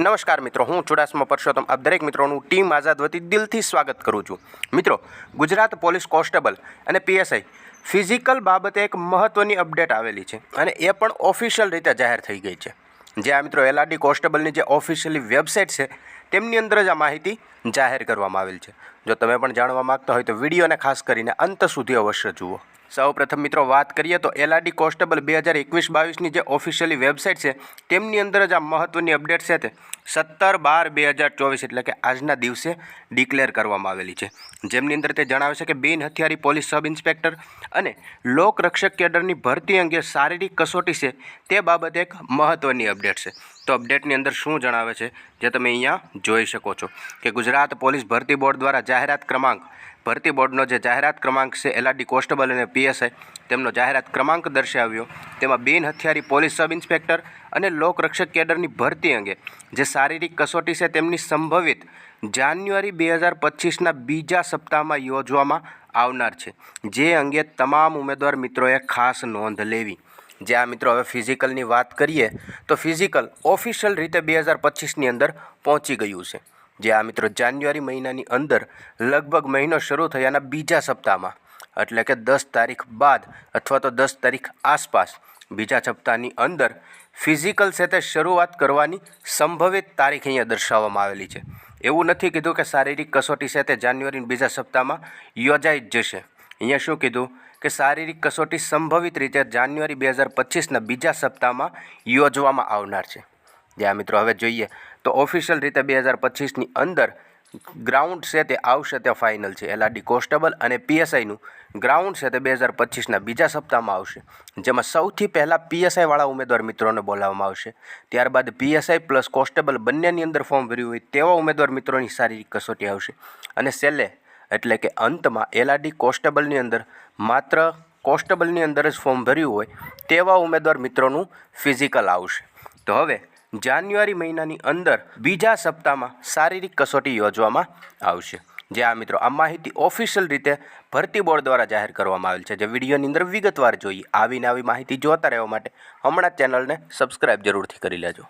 નમસ્કાર મિત્રો, હું ચુડાસમા પરસોત્તમ. આપ દરેક મિત્રોનું ટીમ આઝાદ વતી દિલથી સ્વાગત કરું છું. મિત્રો, ગુજરાત પોલીસ કોન્સ્ટેબલ અને પીએસઆઈ ફિઝિકલ બાબતે એક મહત્ત્વની અપડેટ આવેલી છે અને એ પણ ઓફિશિયલ રીતે જાહેર થઈ ગઈ છે. જે આ મિત્રો એલઆરડી કોન્સ્ટેબલની જે ઓફિશિયલી વેબસાઇટ છે, તેમની અંદર જ આ માહિતી જાહેર કરવામાં આવેલ છે. જો તમે પણ જાણવા માગતા હોય તો વિડીયોને ખાસ કરીને અંત સુધી અવશ્ય જુઓ. સૌ પ્રથમ મિત્રો વાત કરીએ તો એલઆરડી કોન્સ્ટેબલ બે હજાર એકવીસ બાવીસની જે ઓફિશિયલી વેબસાઇટ છે, તેમની અંદર જ આ મહત્ત્વની અપડેટ છે તે. સત્તર બાર બે હજાર ચોવીસ એટલે કે આજના દિવસે ડિક્લેર કરવામાં આવેલી છે. જેમની અંદર તે જણાવે છે કે બિન હથિયારી પોલીસ સબ ઇન્સ્પેક્ટર અને લોકરક્ષક કેડરની ભરતી અંગે શારીરિક કસોટી છે તે બાબતે એક મહત્ત્વની અપડેટ છે. તો અપડેટની અંદર શું જણાવે છે જે તમે અહીંયા જોઈ શકો છો? કે ગુજરાત પોલીસ ભરતી બોર્ડ દ્વારા જાહેરાત ક્રમાંક, ભરતી બોર્ડનો જે જાહેરાત ક્રમાંક છે, એલઆરડી કોન્સ્ટેબલ અને પીએસઆઈ, તેમનો જાહેરાત ક્રમાંક દર્શાવ્યો. તેમાં બિન હથિયારી પોલીસ સબ ઇન્સ્પેક્ટર અને લોકરક્ષક કેડરની ભરતી અંગે જે શારીરિક કસોટી છે તેમની સંભવિત જાન્યુઆરી બે હજાર પચીસના બીજા સપ્તાહમાં યોજવામાં આવનાર છે. જે અંગે તમામ ઉમેદવાર મિત્રોએ ખાસ નોંધ લેવી. જે આ મિત્રો હવે ફિઝિકલની વાત કરીએ, તો ફિઝિકલ ઓફિશિયલ રીતે બે હજાર પચીસની અંદર પહોંચી ગયું છે. જે આ મિત્રો જાન્યુઆરી મહિનાની અંદર લગભગ મહિનો શરૂ થયાના બીજા સપ્તાહમાં, એટલે કે દસ તારીખ બાદ અથવા તો દસ તારીખ આસપાસ બીજા સપ્તાહની અંદર ફિઝિકલ સાથે શરૂઆત કરવાની સંભવિત તારીખ અહીંયા દર્શાવવામાં આવેલી છે. એવું નથી કીધું કે શારીરિક કસોટી સાથે તે જાન્યુઆરી બીજા સપ્તાહમાં યોજાઈ જ જશે. અહીંયા શું કીધું? કે શારીરિક કસોટી સંભવિત રીતે જાન્યુઆરી બે હજાર પચીસના બીજા સપ્તાહમાં યોજવામાં આવનાર છે. જ્યાં મિત્રો, હવે જોઈએ તો ઓફિશિયલ રીતે બે હજાર પચીસની અંદર ગ્રાઉન્ડ છે તે આવશે તે ફાઇનલ છે. એલઆરડી કોન્સ્ટેબલ અને પીએસઆઈનું ગ્રાઉન્ડ છે તે બે હજાર પચીસના બીજા સપ્તાહમાં આવશે. જેમાં સૌથી પહેલાં પીએસઆઈવાળા ઉમેદવાર મિત્રોને બોલાવવામાં આવશે. ત્યારબાદ પીએસઆઈ પ્લસ કોન્સ્ટેબલ બંનેની અંદર ફોર્મ ભર્યું હોય તેવા ઉમેદવાર મિત્રોની શારીરિક કસોટી આવશે. અને છેલ્લે, એટલે કે અંતમાં એલઆરડી કોન્સ્ટેબલની અંદર માત્ર કોન્સ્ટેબલની અંદર જ ફોર્મ ભર્યું હોય તેવા ઉમેદવાર મિત્રોનું ફિઝિકલ આવશે. તો હવે જાન્યુઆરી મહિનાની અંદર બીજા સપ્તાહમાં શારીરિક કસોટી યોજવામાં આવશે. જે આ મિત્રો આ માહિતી ઓફિશિયલ રીતે ભરતી બોર્ડ દ્વારા જાહેર કરવામાં આવેલ છે. જે વિડીયોની અંદર વિગતવાર જોઈએ આવીને આવી માહિતી જોતા રહેવા માટે હમણાં ચેનલને સબસ્ક્રાઇબ જરૂરથી કરી લેજો.